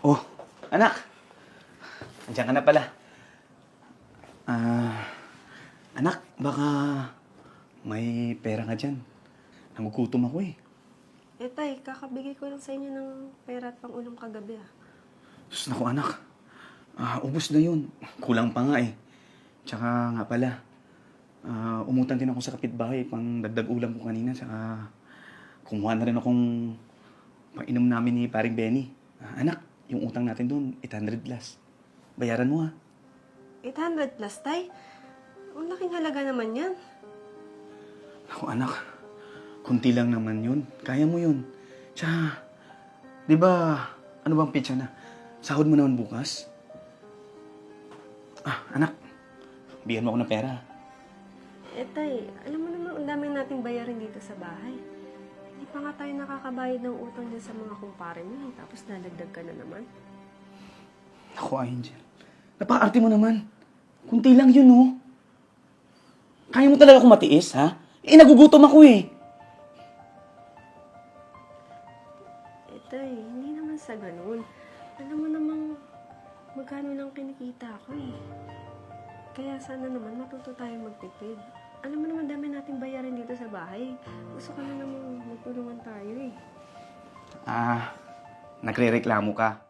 Oh, anak. Andiyan ka na pala. Ah, anak, baka may pera ka dyan. Nagugutom ako eh. Eh, tay, kakabigay ko lang sa inyo ng pera at pang ulam kagabi, ah. Sus, naku anak. Ah, ubos na yun. Kulang pa nga eh. Tsaka nga pala, ah, umutang din ako sa kapitbahay pang dagdag ulam ko kanina. Tsaka kumuha na rin akong pang-inom namin ni paring Benny. Ah, anak, yung utang natin doon, 800 plus. Bayaran mo ha. 800 plus, tay? Ang laking halaga naman yan. Ako anak, kunti lang naman yun. Kaya mo yun. Tsaka, di ba, ano bang pitsa na? Sahod mo naman bukas? Ah, anak, bigyan mo ako ng pera. Eh, tay, alam mo naman, ang dami nating bayarin dito sa bahay. Hindi pa nga tayo nakakabayad ng utang dyan sa mga kumpare mo, eh. tapos nadagdag ka na naman. Ako, Angel. Napaka-arte mo naman. Kunti lang yun, oh. Kaya mo talaga akong matiis, ha? Eh, nagugutom ako eh. Eh, tay, hindi naman sa ganun. Alam mo namang magkano lang kinikita ko, eh. Kaya sana naman matuto tayong magtipid. Alam mo naman, dami nating bayarin dito sa bahay. Gusto ko na namang magtulungan tayo, eh. Ah, nagre-reklamo ka.